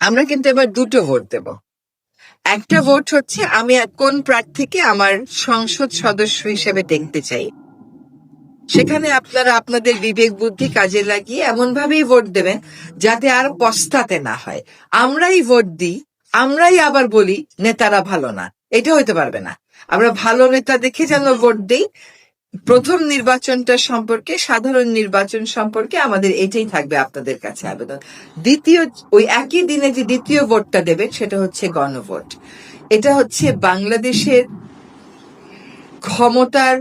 আমরা কিন্তু এবার দুটো ভোট দেব। একটা ভোট হচ্ছে আমি কোন প্রার্থীকে আমার সংসদ সদস্য হিসেবে দেখতে চাই। সেখানে আপনারা আপনাদের বিবেক বুদ্ধি কাজে লাগিয়ে এমন ভাবেই ভোট দেবেন যাতে আর পস্তাতে না হয়। আমরাই ভোট দিই আমরাই আবার বলি নেতারা ভালো না। এটা হইতে পারবে না। আমরা ভালো নেতা দেখে যেন ভোট দিই প্রথম নির্বাচনটা সম্পর্কে, সাধারণ নির্বাচন সম্পর্কে আমাদের এটাই থাকবে আপনাদের কাছে আবেদন। দ্বিতীয়, ওই একই দিনে যে দ্বিতীয় ভোটটা দেবেন, সেটা হচ্ছে গণভোট। এটা হচ্ছে বাংলাদেশের ক্ষমতার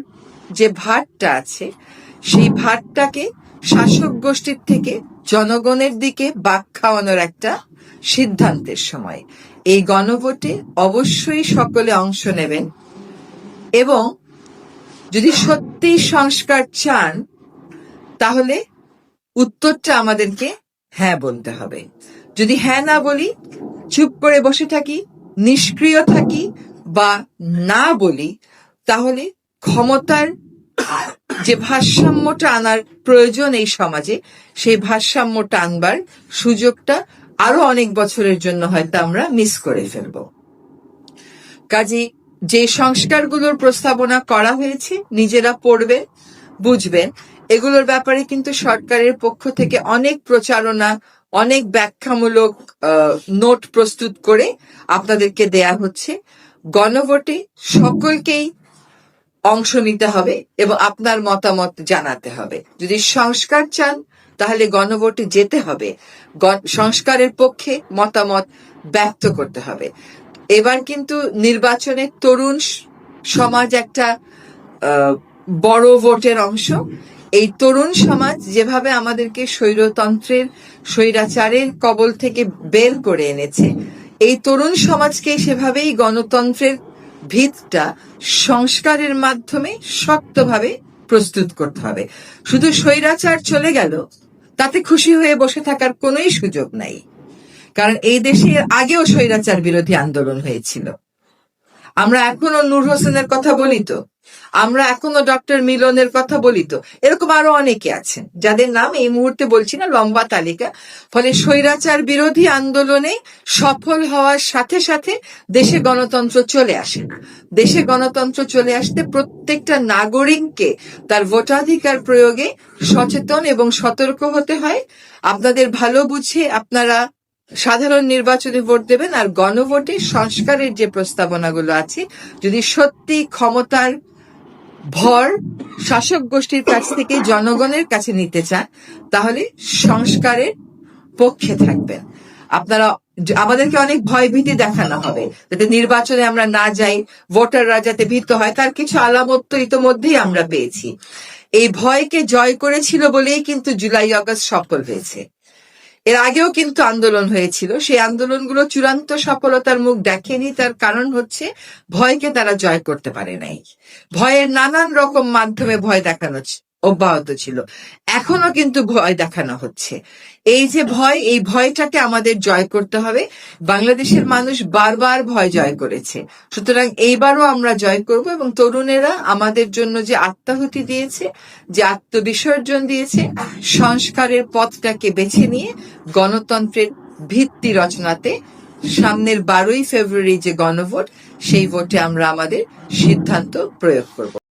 যে ভারটা আছে, সেই ভারটাকে শাসক গোষ্ঠীর থেকে জনগণের দিকে বাক খাওয়ানোর একটা সিদ্ধান্তের সময়। এই গণভোটে অবশ্যই সকলে অংশ নেবেন এবং যদি সত্যি সংস্কার চান, তাহলে উত্তরটা আমাদেরকে হ্যাঁ বলতে হবে। যদি হ্যাঁ না বলি, চুপ করে বসে থাকি, নিষ্ক্রিয় থাকি বা না বলি, তাহলে ক্ষমতার যে ভারসাম্যটা আনার প্রয়োজন এই সমাজে, সেই ভারসাম্যটা আনবার সুযোগটা আরও অনেক বছরের জন্য হয়তো আমরা মিস করে ফেলব। কাজে যে সংস্কারগুলোর প্রস্তাবনা করা হয়েছে, নিজেরা পড়বেন বুঝবেন এগুলোর ব্যাপারে কিন্তু সরকারের পক্ষ থেকে অনেক প্রচারণা, অনেক ব্যাখ্যামূলক নোট প্রস্তুত করে আপনাদেরকে দেয়া হচ্ছে। গণভোটে সকলকেই অংশ নিতে হবে এবং আপনার মতামত জানাতে হবে। যদি সংস্কার চান, তাহলে গণভোটে যেতে হবে। সংস্কারের পক্ষে মতামত ব্যক্ত করতে হবে। এবার কিন্তু নির্বাচনে তরুণ সমাজ একটা বড় ভোটের অংশ। এই তরুণ সমাজ যেভাবে আমাদেরকে স্বৈরতন্ত্রের, স্বৈরাচারের কবল থেকে বের করে এনেছে, এই তরুণ সমাজকে সেভাবেই গণতন্ত্রের ভিতটা সংস্কারের মাধ্যমে শক্তভাবে প্রস্তুত করতে হবে। শুধু স্বৈরাচার চলে গেল, তাতে খুশি হয়ে বসে থাকার কোনোই সুযোগ নাই। কারণ এই দেশে আগেও স্বৈরাচার বিরোধী আন্দোলন হয়েছিল। আমরা এখনও নূর হোসেনের কথা বলি তো। আমরা এখনও ডক্টর মিলনের কথা বলি তো। এরকম আরও অনেকে আছেন, যাদের নাম এই মুহূর্তে বলছি না, লম্বা তালিকা। ফলে স্বৈরাচার বিরোধী আন্দোলনে সফল হওয়ার সাথে সাথে দেশে গণতন্ত্র চলে আসে। দেশে গণতন্ত্র চলে আসতে প্রত্যেকটা নাগরিককে তার ভোটাধিকার প্রয়োগে সচেতন এবং সতর্ক হতে হয়। আপনাদের ভালো বুঝে আপনারা সাধারণ নির্বাচনে ভোট দেবেন আর গণভোটে সংস্কারের যে প্রস্তাবনাগুলো আছে, যদি সত্যি ক্ষমতার ভর শাসক গোষ্ঠীর কাছ থেকে জনগণের কাছে নিতে চান, তাহলে সংস্কারের পক্ষে থাকবেন। আপনারা আমাদেরকে অনেক ভয় ভীতি দেখানো হবে, যাতে নির্বাচনে আমরা না যাই, ভোটাররা যাতে ভীত হয়, তার কিছু আলামত তো ইতোমধ্যেই আমরা পেয়েছি। এই ভয়কে জয় করেছিল বলেই কিন্তু জুলাই আগস্ট সফল হয়েছে। এর আগেও কিন্তু আন্দোলন হয়েছিল। সেই আন্দোলনগুলো চূড়ান্ত সফলতার মুখ দেখেনি। তার কারণ হচ্ছে ভয়কে তারা জয় করতে পারে নাই। ভয়ের নানান রকম মাধ্যমে ভয় দেখানো অব্যাহত ছিল। এখনও কিন্তু ভয় দেখানো হচ্ছে। এই যে ভয়, এই ভয়টাকে আমাদের জয় করতে হবে। বাংলাদেশের মানুষ বারবার ভয় জয় করেছে। সুতরাং এইবারও আমরা জয় করব এবং তরুণেরা আমাদের জন্য যে আত্মাহুতি দিয়েছে, যে আত্মবিসর্জন দিয়েছে, সংস্কারের পথটাকে বেছে নিয়ে গণতন্ত্রের ভিত্তি রচনাতে সামনের বারোই ফেব্রুয়ারি যে গণভোট, সেই ভোটে আমরা আমাদের সিদ্ধান্ত প্রয়োগ করব।